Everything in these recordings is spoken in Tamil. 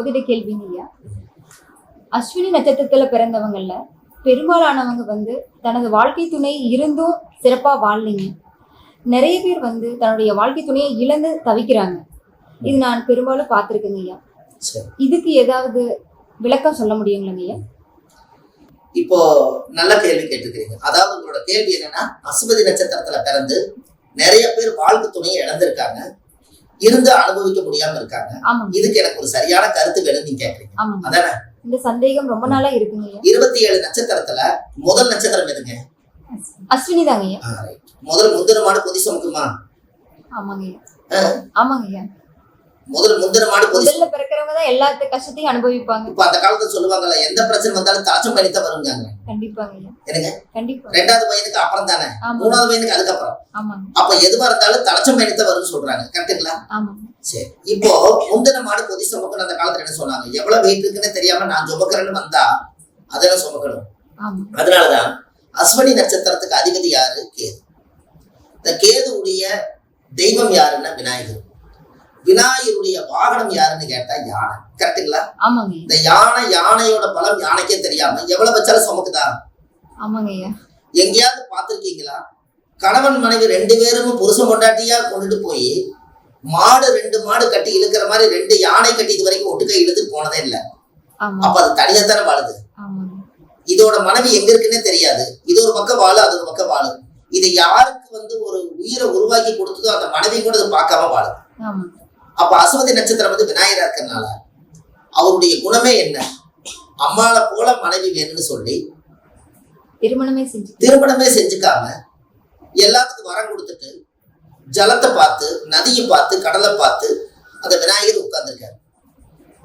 ஜோதிட கேள்விங்க ஐயா அஸ்வினி நட்சத்திரத்துல பிறந்தவங்கல்ல பெரும்பாலானவங்க வந்து தனது வாழ்க்கை துணை இருந்தும் சிறப்பா வாழலைங்க. நிறைய பேர் வந்து தன்னுடைய வாழ்க்கை துணையை இழந்து தவிக்கிறாங்க. இது நான் பெரும்பாலும் பார்த்துருக்கேங்க ஐயா. இதுக்கு ஏதாவது விளக்கம் சொல்ல முடியுங்களாங்க ஐயா? இப்போ நல்ல கேள்வி கேட்டுக்கிறீங்க அதாவது உங்களோட கேள்வி என்னன்னா அசுபதி நட்சத்திரத்துல பிறந்து நிறைய பேர் வாழ்க்கை துணையை இழந்திருக்காங்க. இருந்து அனுபவிக்க முடியாம இருக்காங்க. இதுக்கு எனக்கு ஒரு சரியான கருத்து வேணும் நீங்க கேக்குறீங்க. அதானே? இந்த சந்தேகம் ரொம்ப நாளா இருக்குங்க இருபத்தி ஏழு நட்சத்திரத்துல முதல் நட்சத்திரம் எதுங்க? அஸ்வினி தாங்க. முதல் முந்தின மாடு பொதி சுமக்குமா ஆமாங்க ஆமாங்க ஐயா. முதல் முந்தின மாடு முதல்ல பிறக்கிறவங்க தான் எல்லா கஷ்டத்தையும் அனுபவிப்பாங்க. இப்ப அந்த காலத்துல சொல்லுவாங்கல்ல எந்த பிரச்சனை வந்தாலும் தாச்சம் பண்ணித்தான் வருங்காங்க கண்டிப்பாங்க. கண்டிப்பா. ரெண்டாவது பையனுக்கு அப்புறம் தானே? மூணாவது பையனுக்கு அதுக்கப்புறம்? அப்ப எதுவா இருந்தாலும் தலைச்சம் பயணித்தான் வரும்னு சொல்றாங்க. கரெக்டுங்களா ஆமாங்க. சரி. இப்போ முந்தின மாடு பொதி சுமக்கணும் அந்த காலத்துல என்ன சொன்னாங்க? எவ்வளவு வெயிட் இருக்குன்னு தெரியாம நான் சுமக்கிறேன்னு வந்தா அதெல்லாம் சுமக்கணும். அதனாலதான் அஸ்வினி நட்சத்திரத்துக்கு அதிபதி யாரு? கேது. இந்த கேதுவுடைய தெய்வம் யாருன்னா விநாயகர். விநாயகருடைய வாகனம் யாருன்னு கேட்டா யானை. கரெக்டுங்களா இந்த யானை யானையோட பலம் யானைக்கே தெரியாம எவ்வளவு வச்சாலும் சுமக்குதா ஆமாங்க. ஐயா எங்கேயாவது பார்த்திருக்கீங்களா? கணவன் மனைவி ரெண்டு பேரும் புருஷன் பொண்டாட்டியா கொண்டுட்டு போய் மாடு ரெண்டு மாடு கட்டி இழுக்கிற மாதிரி ரெண்டு யானை கட்டி இது வரைக்கும் ஒட்டுக்க இழுத்து போனதே இல்லை. அப்ப அது தனியா தானே வாழுது இதோட மனைவி எங்க இருக்குன்னே தெரியாது. இது ஒரு பக்கம் வாழு அது ஒரு பக்கம் வாழு. இது யாருக்கு வந்து ஒரு உயிரை உருவாக்கி கொடுத்ததோ அந்த மனைவி கூட இது பார்க்காம வாழுது. ஆமா. அப்ப அசுவதி நட்சத்திரம் வந்து விநாயகரா இருக்கறனால அவருடைய குணமே என்ன? அம்மாளை போல மனைவி வேணும்னு சொல்லி திருமணமே செஞ்சு திருமணமே செஞ்சுக்காம எல்லாத்துக்கும் வரம் கொடுத்துட்டு ஜலத்தை பார்த்து நதியை பார்த்து கடலை பார்த்து அந்த விநாயகர் உட்கார்ந்துருக்காரு.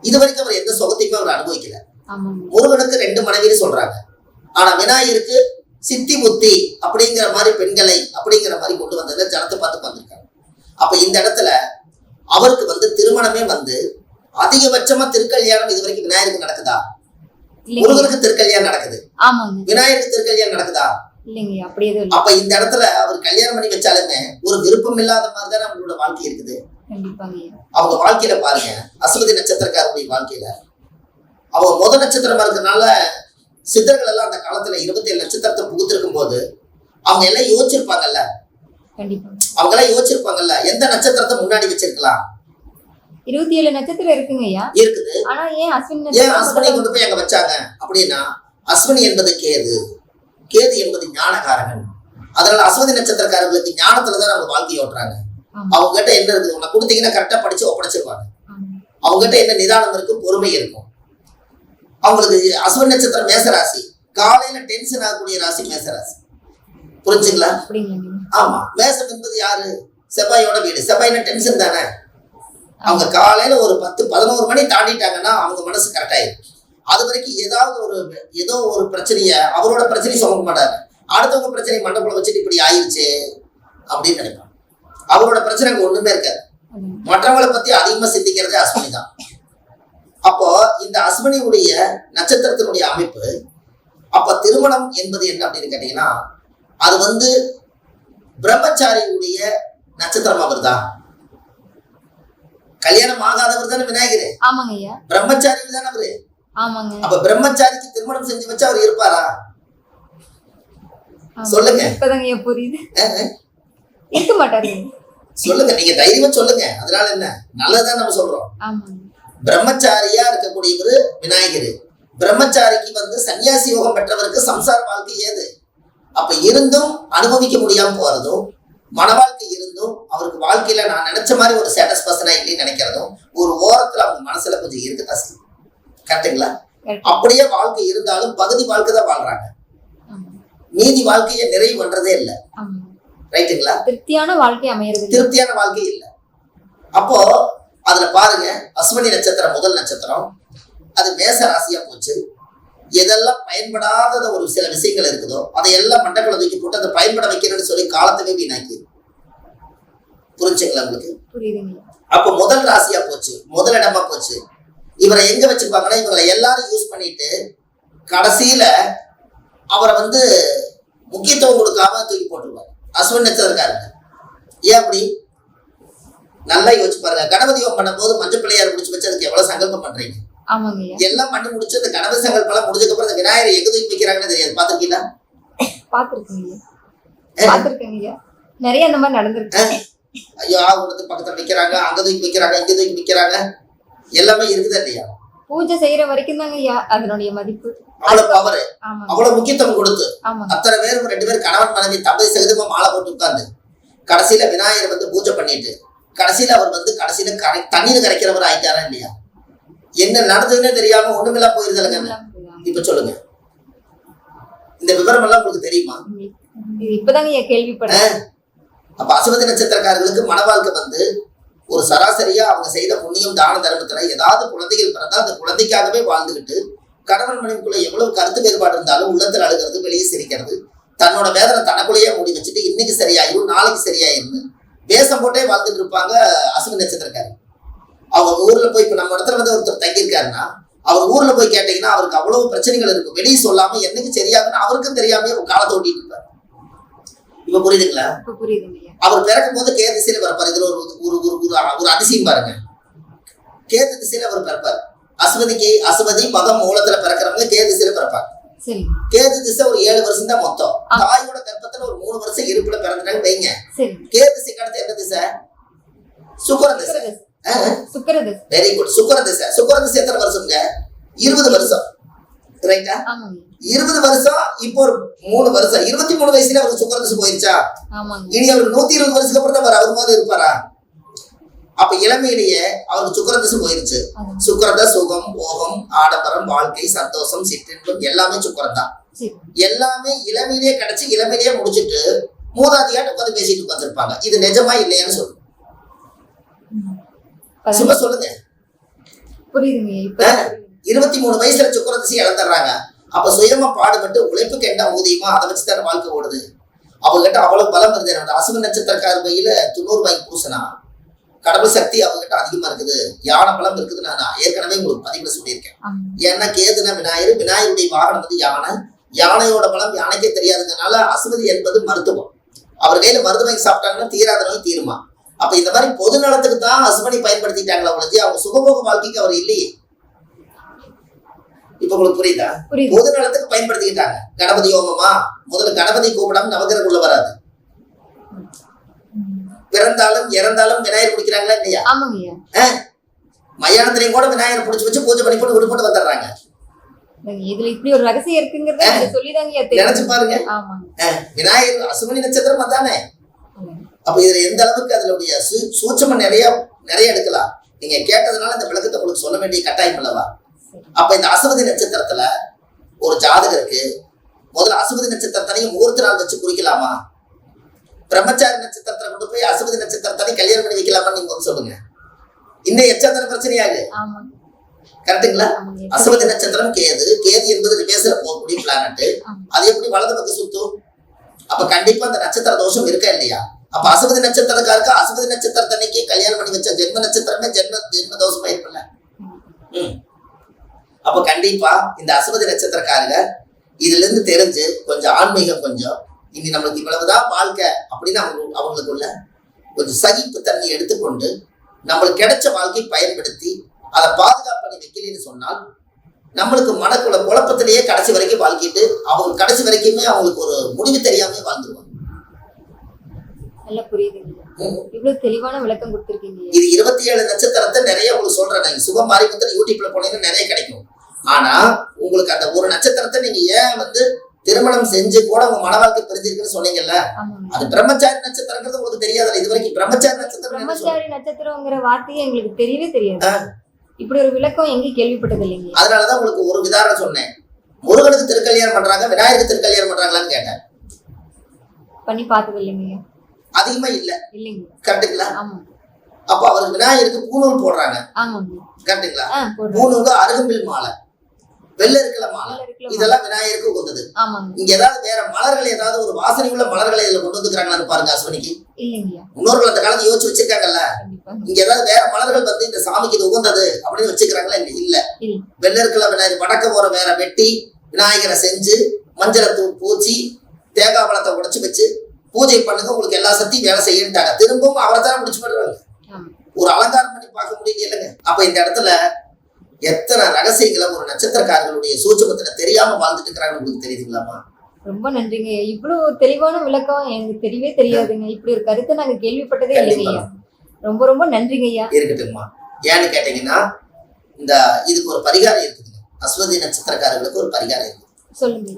இது வரைக்கும் அவர் எந்த சுகத்தையுமே அவர் அனுபவிக்கல. முருகனுக்கு ரெண்டு மனைவின்னு சொல்றாங்க. ஆனா விநாயகருக்கு சித்தி புத்தி அப்படிங்கிற மாதிரி பெண்களை அப்படிங்கிற மாதிரி கொண்டு வந்ததுல ஜலத்தை பார்த்து வந்திருக்காங்க அப்ப இந்த இடத்துல அவருக்கு வந்து திருமணமே வந்து அதிகபட்சமா திருக்கல்யாணம் இது வரைக்கும் விநாயகருக்கு நடக்குதா? முருகனுக்கு திருக்கல்யாணம் நடக்குது. விநாயகருக்கு திருக்கல்யாணம் நடக்குதா? அப்ப இந்த இடத்துல அவர் கல்யாணம் பண்ணி வச்சாலுமே ஒரு விருப்பம் இல்லாத மாதிரி தானே அவங்களோட வாழ்க்கை இருக்குது. அவங்க வாழ்க்கையில பாருங்க அசுமதி நட்சத்திரக்காரருடைய வாழ்க்கையில. அவங்க முத நட்சத்திரமா இருக்கிறதுனால சித்தர்கள் எல்லாம் அந்த காலத்துல இருபத்தி ஏழு நட்சத்திரத்தை புகுத்திருக்கும் போது அவங்க எல்லாம் யோசிச்சிருப்பாங்கல்ல? அவங்க எல்லாம் யோசிச்சிருப்பாங்கல்ல எந்த நட்சத்திரத்தை முன்னாடி வச்சிருக்கலாம்? இருபத்தி ஏழு நட்சத்திரம் இருக்குங்க ஐயா. இருக்குது. ஆனா ஏன் அஸ்வினி ஏன் அஸ்வினி கொண்டு போய் அங்க வச்சாங்க? அப்படின்னா அஸ்வினி என்பது கேது. கேது என்பது ஞானகாரகன் அதனால அஸ்வதி நட்சத்திரக்காரர்களுக்கு ஞானத்துல தான் அவங்க வாழ்க்கை ஓட்டுறாங்க. அவங்க கிட்ட என்ன இருக்குது? உன்னை கொடுத்தீங்கன்னா கரெக்டா படிச்சு ஒப்படைச்சிருவாங்க. அவங்க கிட்ட என்ன நிதானம் இருக்கும்? பொறுமை இருக்கும். அவங்களுக்கு அஸ்வினி நட்சத்திரம் மேசராசி. காலையில டென்ஷன் ஆகக்கூடிய ராசி மேசராசி. புரிஞ்சுங்களா. ஆமா. மேசம் என்பது யாரு? செவ்வாயோட வீடு. செவ்வாயின டென்ஷன் தானே? அவங்க காலையில ஒரு பத்து பதினோரு மணி தாண்டிட்டாங்கன்னா அவங்க மனசு கரெக்டாயிரும் அது வரைக்கும் ஏதாவது ஒரு ஏதோ ஒரு பிரச்சனைய அவரோட பிரச்சனை சுமக்க மாட்டாரு. அடுத்தவங்க பிரச்சனை மண்டபத்தில் வச்சுட்டு இப்படி ஆயிடுச்சு அப்படின்னு நினைப்பாங்க. அவரோட பிரச்சனை அங்க ஒண்ணுமே இருக்காது. மற்றவங்களை பத்தி அதிகமா சிந்திக்கிறதே அஸ்வினி தான். அப்போ இந்த அஸ்வினியுடைய நட்சத்திரத்தினுடைய அமைப்பு அப்ப திருமணம் என்பது என்ன அப்படின்னு கேட்டீங்கன்னா அது வந்து பிரம்மச்சாரியுடைய நட்சத்திரம் அவர் தான் கல்யாணம் ஆகாதவர் தானே விநாயகர்? ஆமாங்க ஐயா. பிரம்மச்சாரி தானே அவரு? ஆமாங்க. அப்ப பிரம்மச்சாரிக்கு திருமணம் செஞ்சு வச்சா அவர் இருப்பாரா. சொல்லுங்க. இப்பதாங்க ஐயா புரியுது. இருக்க மாட்டாரு. சொல்லுங்க நீங்க தைரியமா சொல்லுங்க. அதனால என்ன? நல்லதுதான் நம்ம சொல்றோம். பிரம்மச்சாரியா இருக்கக்கூடியவர் விநாயகர். பிரம்மச்சாரிக்கு வந்து சன்னியாசி யோகம் பெற்றவருக்கு சம்சார வாழ்க்கை ஏது? அப்ப இருந்தும் அனுபவிக்க முடியாம போறதும் மன வாழ்க்கை இருந்தும் அவருக்கு வாழ்க்கையில நான் நினைச்ச மாதிரி ஒரு ஸ்டேட்டஸ் பர்சனா இல்லைன்னு நினைக்கிறதும் ஒரு ஓரத்துல அவங்க மனசுல கொஞ்சம் இருக்குதான் செய்யும். கரெக்டுங்களா. அப்படியே வாழ்க்கை இருந்தாலும் பகுதி வாழ்க்கை தான் வாழ்றாங்க. மீதி வாழ்க்கையை நிறைவு பண்றதே இல்லை. ரைட்டுங்களா? திருப்தியான வாழ்க்கை அமையறது. திருப்தியான வாழ்க்கை இல்லை. அப்போ அதுல பாருங்க அஸ்வினி நட்சத்திரம் முதல் நட்சத்திரம். அது மேச ராசியா போச்சு. எதெல்லாம் பயன்படாத ஒரு சில விஷயங்கள் இருக்குதோ அதையெல்லாம் மண்டக்குள்ள தூக்கி போட்டு அதை பயன்பட வைக்கிறேன்னு சொல்லி காலத்தவே வீணாக்கி புரிஞ்சுங்களா உங்களுக்கு. அப்போ முதல் ராசியா போச்சு முதல் இடமா போச்சு. இவரை எங்க வச்சிருப்பாங்கன்னா இவங்களை எல்லாரும் யூஸ் பண்ணிட்டு கடைசியில அவரை வந்து முக்கியத்துவம் கொடுக்காம தூக்கி போட்டுருவாங்க அஸ்வின் நட்சத்திரக்காரங்க ஏன் அப்படி? நல்ல யோசிச்சு பாருங்க. கணபதி பண்ணும்போது மஞ்சள் பிள்ளையார் முடிச்சு வச்சு அதுக்கு எவ்வளவு சங்கல்பம் பண்றீங்க? எல்லாம் பண்ணி முடிச்சு அந்த கணபதி சங்கல்பம் எல்லாம் முடிஞ்சதுக்கு அப்புறம் அந்த விநாயகரை எங்க தூக்கி வைக்கிறாங்கன்னு தெரியாது. பாத்திருக்கீங்களா பார்த்துருக்கேங்க ஐயா நிறைய அந்த மாதிரி நடந்திருக்கு. ஐயோ ஆகுனத்து பக்கத்துல வைக்கிறாங்க அங்க தூக்கி வைக்கிறாங்க இங்க தூக்கி வைக்கிறாங்க எல்லாமே இருக்குதா இல்லையா? பூஜை செய்யற வரைக்கும் தாங்க ஐயா அதனுடைய மதிப்பு. அவ்வளவு பவர் அவ்வளவு முக்கியத்துவம் கொடுத்து. அத்தனை பேரும் ரெண்டு பேரும் கணவன் மனைவி தம்பதி சகிதமா மாலை போட்டு உட்கார்ந்து கடைசியில விநாயகர் வந்து பூஜை பண்ணிட்டு கடைசியில அவர் வந்து கடைசியில கரை தண்ணீர் கரைக்கிறவர் ஆயிட்டாரா இல்லையா? என்ன நடந்ததுன்னே தெரியாம ஒண்ணுமில்லா போயிருந்தலங்க. இப்ப சொல்லுங்க. இந்த விவரம் எல்லாம் உங்களுக்கு தெரியுமா? இப்பதாங்க ஐயா கேள்விப்படுறேன் அப்ப அசுவதி நட்சத்திரக்காரர்களுக்கு மன வாழ்க்கை வந்து ஒரு சராசரியா அவங்க செய்த புண்ணியம் தான தர்மத்துல ஏதாவது குழந்தைகள் பிறந்தா அந்த குழந்தைக்காகவே வாழ்ந்துகிட்டு கணவன் மனைவிக்குள்ள எவ்வளவு கருத்து வேறுபாடு இருந்தாலும் உள்ளத்துல அழுகிறது வெளியே சிரிக்கிறது. தன்னோட வேதனை தனக்குள்ளேயே மூடி வச்சுட்டு இன்னைக்கு சரியாயிரும் நாளைக்கு சரியாயிருந்து வேஷம் போட்டே வாழ்ந்துட்டு இருப்பாங்க அசுவதி நட்சத்திரக்காரர். அவங்க ஊர்ல போய் இப்ப நம்ம இடத்துல வந்து ஒருத்தர் தங்கியிருக்காருன்னா அவர் ஊர்ல போய் கேட்டீங்கன்னா அவருக்கு அவ்வளவு பிரச்சனைகள் இருக்கும் வெளியே சொல்லாம என்னைக்கு சரியாகுன்னு அவருக்கும் தெரியாம ஒரு காலத்தை ஓட்டிட்டு இருப்பார். இப்ப புரியுதுங்களா? அவர் பிறக்கும் போது கேது திசையில பிறப்பார். இதுல ஒரு ஒரு ஒரு ஒரு அதிசயம் பாருங்க. கேது திசையில அவர் பிறப்பார். அஸ்வதிக்கு அஸ்வதி மகம் மூலத்துல பிறக்கிறவங்க கேது திசையில பிறப்பாங்க. கேது திசை ஒரு ஏழு வருஷம் தான் மொத்தம். தாயோட கர்ப்பத்துல ஒரு மூணு வருஷம் இருப்புல பிறந்துட்டாங்க வைங்க. கேது திசைக்கு அடுத்து என்ன திசை? சுக்கர திசை. வெரி குட் சுக்கர திசை சுக்கர திசை எத்தனை வருஷம்ங்க இருபது வருஷம். ரைட்டா இருபது வருஷம் இப்போ ஒரு மூணு வருஷம். இருபத்தி மூணு வயசுல அவருக்கு சுக்கர திசை போயிருச்சா இனி அவருக்கு நூத்தி இருபது வருஷத்துக்கு அப்புறம் தான் அவர் அவர் மாதிரி இருப்பாரா? அப்ப இளமையிலேயே அவருக்கு சுக்கரதசு போயிருச்சு. ஆமாங்க. சுக்கரத சுகம் போகம் ஆடம்பரம் வாழ்க்கை சந்தோஷம் சிற்றின்பம் எல்லாமே சுக்கரம் தான் எல்லாமே இளமையிலேயே கிடைச்சு இளமையிலேயே முடிச்சிட்டு மூதாதிகாட்டு உட்காந்து பேசிட்டு உட்காந்துருப்பாங்க இது நிஜமா இல்லையான்னு சொல்லுங்க. சும்மா சொல்லுங்க. புரியுதுங்க ஐயா இப்ப இருபத்தி மூணு வயசுல சுக்கரதசி இழந்துடுறாங்க. அப்ப சுயமா பாடுபட்டு உழைப்புக்கு என்ன ஊதியமோ அதை வச்சு தானே வாழ்க்கை ஓடுது. அவங்ககிட்ட அவ்வளவு பலம் இருந்தது அந்த அசுவ நட்சத்திரக்கார பையில தொண்ணூறு ரூபாய்க்கு பூசனா கடவுள் சக்தி அவங்ககிட்ட அதிகமா இருக்குது. யானை பலம் இருக்குதுன்னு நான் ஏற்கனவே உங்களுக்கு பதிவுல சொல்லியிருக்கேன். ஏன்னா கேதுனா விநாயகர் விநாயகருடைய வாகனம் வந்து யானை. யானையோட பலம் யானைக்கே தெரியாதுங்கனால அசுவதி என்பது மருத்துவம். அவர் கையில மருந்து வாங்கி சாப்பிட்டாங்கன்னா தீராத நோய் தீருமா? அப்ப இந்த மாதிரி பொது நலத்துக்கு தான் அசுவனை பயன்படுத்திட்டாங்களா ஒழிஞ்சு அவங்க சுகபோக வாழ்க்கைக்கு அவர் இல்லையே? இப்ப உங்களுக்கு புரியுதா? பொது நலத்துக்கு பயன்படுத்திக்கிட்டாங்க. கணபதி ஹோமமா? முதல்ல கணபதி கூப்பிடாம நவகிரகம் உள்ள வராது. பிறந்தாலும் இறந்தாலும் விநாயகர் குடிக்கிறாங்களா இல்லையா? மயானத்திலையும் கூட விநாயகர் பிடிச்சி வச்சு பூஜை பண்ணி போட்டு விட்டு போட்டு வந்துடுறாங்க. இதுல இப்படி ஒரு ரகசியம் இருக்குங்கிறத சொல்லிதாங்க நினைச்சு பாருங்க. விநாயகர் அசுமணி நட்சத்திரம் அதானே? ஆமாங்க. அப்ப இதுல எந்த அளவுக்கு அதனுடைய சூ- சூட்சமம் நிறைய நிறைய எடுக்கலாம். நீங்க கேட்டதுனால இந்த விளக்கத்தை உங்களுக்கு சொல்ல வேண்டிய கட்டாயம் அல்லவா. அப்ப இந்த அசுமதி நட்சத்திரத்துல ஒரு ஜாதகருக்கு முதல்ல அசுமதி நட்சத்திரத்தனையும் முகூர்த்த நாள் வச்சு குறிக்கலாமா? பிரம்மச்சாரி நட்சத்திரத்துல கொண்டு போய் அசுமதி நட்சத்திரத்தனையும் கல்யாணம் பண்ணி வைக்கலாமான்னு நீங்க வந்து சொல்லுங்க. இன்னும் எச்சத்திர பிரச்சனையாகு. ஆமாங்க கரெக்டுங்களா அசுமதி நட்சத்திரம் கேது. கேது என்பது ரிவேஸ்ல போகக்கூடிய பிளானட். அது எப்படி வலது பக்கம் சுத்தும்? அப்ப கண்டிப்பா அந்த நட்சத்திர தோஷம் இருக்கா இல்லையா? அப்ப அசுபதி நட்சத்திரக்காருக்கு அசுமதி நட்சத்திரத்தன்னைக்கு கல்யாணம் பண்ணி வச்ச ஜென்ம நட்சத்திரமே ஜென்ம ஜென்ம தோஷமா இருக்குல்ல ம். அப்ப கண்டிப்பா இந்த அசுமதி நட்சத்திரக்காரங்க இதுல இருந்து தெரிஞ்சு கொஞ்சம் ஆன்மீகம் கொஞ்சம் இனி நம்மளுக்கு இவ்வளவுதான் வாழ்க்கை அப்படின்னு அவங்க அவங்களுக்குள்ள கொஞ்சம் சகிப்பு தன்மை எடுத்துக்கொண்டு நம்மளுக்கு கிடைச்ச வாழ்க்கையை பயன்படுத்தி அதை பாதுகாப்பு பண்ணி வைக்கலன்னு சொன்னால் நம்மளுக்கு மனக்குள்ள குழப்பத்திலேயே கடைசி வரைக்கும் வாழ்க்கிட்டு அவங்க கடைசி வரைக்குமே அவங்களுக்கு ஒரு முடிவு தெரியாமே வாழ்ந்துருவாங்க. நல்லா புரியுதுங்க. இவ்வளவு தெளிவான விளக்கம் கொடுத்திருக்கீங்க. இது இருபத்தி ஏழு நட்சத்திரத்தை நிறைய உங்களுக்கு சொல்றேன் நான் சுப மாரிமுத்தல் யூடியூப்ல போனீங்கன்னா நிறைய கிடைக்கும் ஆனா உங்களுக்கு அந்த ஒரு நட்சத்திரத்தை நீங்க ஏன் வந்து திருமணம் செஞ்சு கூட உங்க மன வாழ்க்கை பிரிஞ்சிருக்குன்னு சொன்னீங்கல்ல அது பிரம்மச்சாரி நட்சத்திரங்கிறது உங்களுக்கு தெரியாதுல்ல இது வரைக்கும் பிரம்மச்சாரி நட்சத்திரம்? பிரம்மச்சாரி நட்சத்திரங்கிற வார்த்தையே எங்களுக்கு தெரியவே தெரியாது. இப்படி ஒரு விளக்கம் எங்கேயும் கேள்விப்பட்டது இல்லைங்க அதனாலதான் உங்களுக்கு ஒரு விதாரணம் சொன்னேன் முருகனுக்கு திருக்கல்யாணம் பண்றாங்க விநாயகருக்கு திருக்கல்யாணம் பண்றாங்களான்னு கேட்டேன் பண்ணி பார்த்தது இல்லைங்க. அதிகமா இல்ல. கரெக்டுங்களா அப்ப அவருக்கு விநாயகருக்கு பூணூல் போடுறாங்க. கரெக்டுங்களா பூணூல் அருகம்பில் மாலை. வெள்ளை இருக்கல மாலை? இதெல்லாம் விநாயகருக்கு உகந்தது. இங்க ஏதாவது வேற மலர்கள் ஏதாவது ஒரு வாசனை உள்ள மலர்களை இதுல கொண்டு வந்துக்கிறாங்களான்னு பாருங்க அஸ்வினிக்கு. முன்னோர்கள் அந்த காலத்துல யோசிச்சு வச்சிருக்காங்கல்ல. இங்க ஏதாவது வேற மலர்கள் வந்து இந்த சாமிக்கு இது உகந்தது அப்படின்னு வச்சுக்கிறாங்களா இல்ல. வெள்ளை இருக்கல விநாயகர் வடக்க போற வேற வெட்டி விநாயகரை செஞ்சு மஞ்சளை தூ பூச்சி தேங்காய் பழத்தை உடைச்சு வச்சு பூஜை பண்ணுங்க உங்களுக்கு எல்லா சக்தியும் வேலை செய்யட்டாங்க திரும்பவும் அவரை தான் முடிச்சு பண்ணுறாங்க ஆமா. ஒரு அலங்காரம் பண்ணி பார்க்க முடியல இல்லைங்க. அப்ப இந்த இடத்துல எத்தனை ரகசியங்களை ஒரு நட்சத்திரக்காரர்களுடைய சூட்சமத்துல தெரியாம வாழ்ந்துட்டு இருக்கிறாங்க உங்களுக்கு தெரியுதுங்களாமா ரொம்ப நன்றிங்க. இவ்வளவு தெளிவான விளக்கம் எனக்கு தெரியவே தெரியாதுங்க. இப்படி ஒரு கருத்தை நாங்க கேள்விப்பட்டதே இல்லைங்க ரொம்ப ரொம்ப நன்றிங்க ஐயா. இருக்கட்டும்மா. ஏன்னு கேட்டீங்கன்னா இந்த இதுக்கு ஒரு பரிகாரம் இருக்குதுங்க. அஸ்வதி நட்சத்திரக்காரர்களுக்கு ஒரு பரிகாரம் இருக்கு. சொல்லுங்க.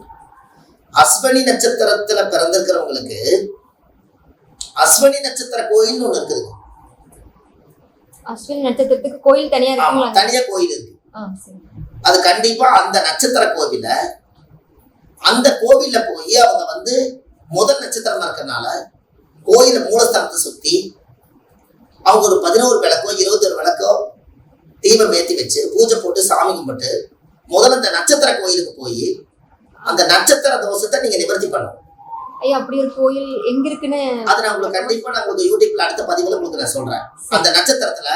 அஸ்வனி நட்சத்திரத்துல பிறந்திருக்கிறவங்களுக்கு அஸ்வனி நட்சத்திர கோயில்னு ஒண்ணு இருக்குதுங்க அஸ்வினி நட்சத்திரத்துக்கு கோயில் தனியா இருக்குங்களா தனியா கோயில் இருக்கு. அது கண்டிப்பா அந்த நட்சத்திர கோவில அந்த கோவில்ல போய் அவங்க வந்து முதல் நட்சத்திரமா இருக்கறனால கோயில மூலஸ்தானத்தை சுத்தி அவங்க ஒரு பதினோரு விளக்கோ இருபத்தொரு விளக்கோ தீபம் ஏத்தி வச்சு பூஜை போட்டு சாமி கும்பிட்டு முதல்ல இந்த நட்சத்திர கோயிலுக்கு போய் அந்த நட்சத்திர தோஷத்தை நீங்க நிவர்த்தி பண்ணணும். ஐயா அப்படி ஒரு கோயில் எங்க இருக்குன்னு அது நான் உங்களுக்கு கண்டிப்பா நான் உங்களுக்கு யூடியூப்ல அடுத்த பதிவுல உங்களுக்கு நான் சொல்றேன். அந்த நட்சத்திரத்துல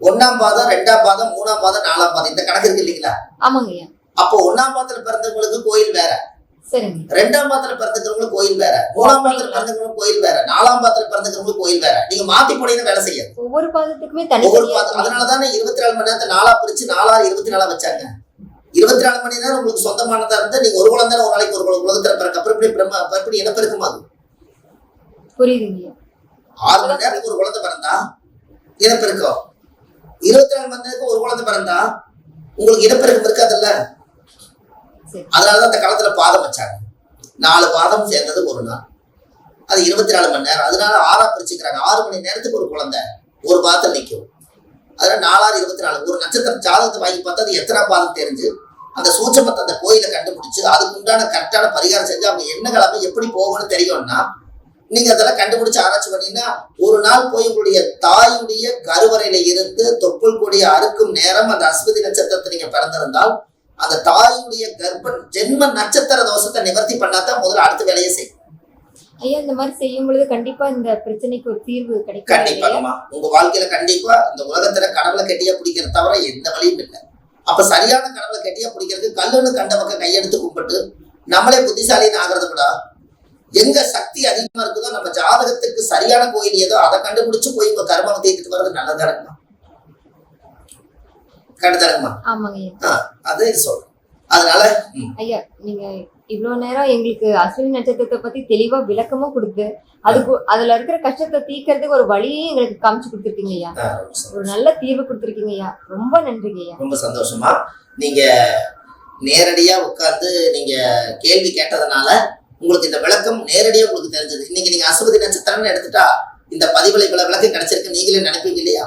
ஒண்ணாம் பாதம் ரெண்டாம் பாதம் மூணாம் பாதம் நாலாம் பாதம் இந்த கணக்கு இருக்கு இல்லைங்களா? ஆமாங்க ஐயா. அப்போ ஒண்ணாம் பாதத்துல பிறந்தவங்களுக்கு கோயில் வேற. ரெண்டாம் பாதத்துல பிறந்தவங்களுக்கு கோயில் வேற. மூணாம் பாதத்துல பிறந்தவங்களுக்கு கோயில் வேற. நாலாம் பாதத்துல பிறந்தவங்களுக்கு கோயில் வேற. நீங்க மாத்தி போனீங்கன்னா வேலை செய்யாது. ஒவ்வொரு பாதத்துக்குமே ஒவ்வொரு பாதம். அதனாலதானே இருபத்தி நாலு மணி நேரத்தை நாலா பிரிச்சு நாலா இருபத்தி நாலா வச்சாங்க. இருபத்தி நாலு மணி நேரம் உங்களுக்கு சொந்தமானதா இருந்தா நீங்க ஒரு குழந்தை ஒரு நாளைக்கு ஒரு குழந்தை. உலகத்துல பிறக்க அப்புறம் எப்படி பிரம்ம எப்படி இனப்பெருக்கம் ஆகும் புரியுதுங்க ஆறு மணி நேரத்துக்கு ஒரு குழந்தை பிறந்தா இனப்பெருக்கம் இருபத்தி நாலு மணி நேரத்துக்கு ஒரு குழந்தை பிறந்தா உங்களுக்கு இனப்பெருக்கம் இருக்காதுல்ல? அதனாலதான் அந்த காலத்துல பாதம் வச்சாங்க. நாலு பாதம் சேர்ந்தது ஒரு நாள். அது இருபத்தி நாலு மணி நேரம். அதனால ஆறா பிரிச்சுக்கிறாங்க. ஆறு மணி நேரத்துக்கு ஒரு குழந்தை ஒரு பாதத்தில் நிற்கும் அதனால நாலாறு இருபத்தி நாலு. ஒரு நட்சத்திர ஜாதகத்தை வாங்கி பார்த்தா அது எத்தனை பாதம் தெரிஞ்சு அந்த சூட்சமத்தை அந்த கோயிலை கண்டுபிடிச்சு அதுக்கு உண்டான கரெக்டான பரிகாரம் செஞ்சு அவங்க என்ன கிழமை எப்படி போகணும்னு தெரியும்னா நீங்க அதெல்லாம் கண்டுபிடிச்சு ஆராய்ச்சி பண்ணீங்கன்னா ஒரு நாள் போய் உங்களுடைய தாயுடைய கருவறையில இருந்து தொப்புள் கொடியை அறுக்கும் நேரம் அந்த அஸ்வதி நட்சத்திரத்தை நீங்க பிறந்திருந்தால் அந்த தாயுடைய கர்ப்ப ஜென்ம நட்சத்திர தோஷத்தை நிவர்த்தி பண்ணாதான் முதல்ல அடுத்த வேலையை செய்யும். ஐயா இந்த மாதிரி செய்யும் பொழுது கண்டிப்பா இந்த பிரச்சனைக்கு ஒரு தீர்வு கிடைக்கும் கண்டிப்பாங்கம்மா உங்க வாழ்க்கையில கண்டிப்பா இந்த உலகத்துல கடவுளை கெட்டியா பிடிக்கிறத தவிர எந்த வழியும் இல்லை. அப்ப சரியான கடவுளை கெட்டியா பிடிக்கிறதுக்கு கல்லுன்னு கண்ட பக்கம் கையெடுத்து கும்பிட்டு நம்மளே புத்திசாலின்னு ஆகிறது கூட எங்க சக்தி அதிகமா இருக்குதோ நம்ம ஜாதகத்துக்கு சரியான கோயில் ஏதோ அதை கண்டுபிடிச்சு போய் உங்க கர்மம் தீர்த்துட்டு வர்றது கண்டுதானுங்கம்மா ஆமாங்க ஐயா. ஆ அது சொல்றேன். அதனால ஐயா நீங்க இவ்வளவு நேரம் எங்களுக்கு அஸ்வினி நட்சத்திரத்தை பத்தி தெளிவா விளக்கமும் கொடுத்து அதுக்கு அதுல இருக்கிற கஷ்டத்தை தீர்க்கறதுக்கு ஒரு வழியையும் எங்களுக்கு காமிச்சு கொடுத்துருக்கீங்க ஐயா. ஒரு நல்ல தீர்வு கொடுத்துருக்கீங்க ஐயா. ரொம்ப நன்றிங்க ஐயா. ரொம்ப சந்தோஷமா. நீங்க நேரடியா உட்கார்ந்து நீங்க கேள்வி கேட்டதுனால உங்களுக்கு இந்த விளக்கம் நேரடியா உங்களுக்கு தெரிஞ்சது. இன்னைக்கு நீங்க அசுபதி நட்சத்திரம்னு எடுத்துட்டா இந்த பதிவுல இவ்வளவு விளக்கம் கிடைச்சிருக்கு நீங்களே நினைப்பீங்க இல்லையா?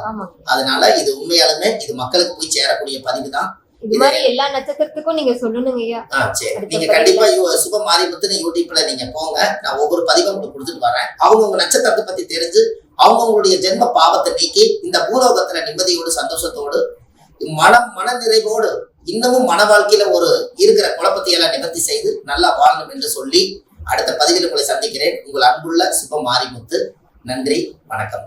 அதனால இது உண்மையாலுமே இது மக்களுக்கு போய் சேரக்கூடிய பதிவு தான் இது மாதிரி எல்லா நட்சத்திரத்துக்கும் நீங்க சொல்லணுங்க ஐயா. நீங்க பதிவு. கண்டிப்பா சுப மாரிமுத்துன்னு யூடியூப்ல நீங்க போங்க. நான் ஒவ்வொரு பதிவும் உங்களுக்கு கொடுத்துட்டு வரேன். அவங்க உங்க நட்சத்திரத்தை பத்தி தெரிஞ்சு அவங்களுடைய ஜென்ம பாவத்தை நீக்கி இந்த பூலோகத்துல நிம்மதியோடு சந்தோஷத்தோடு மனம் மன நிறைவோடு இன்னமும் மன வாழ்க்கையில ஒரு இருக்கிற குழப்பத்தை எல்லாம் நிவர்த்தி செய்து நல்லா வாழணும் என்று சொல்லி அடுத்த பதிவில் உங்களை சந்திக்கிறேன். உங்கள் அன்புள்ள சுப மாரிமுத்து நன்றி வணக்கம்.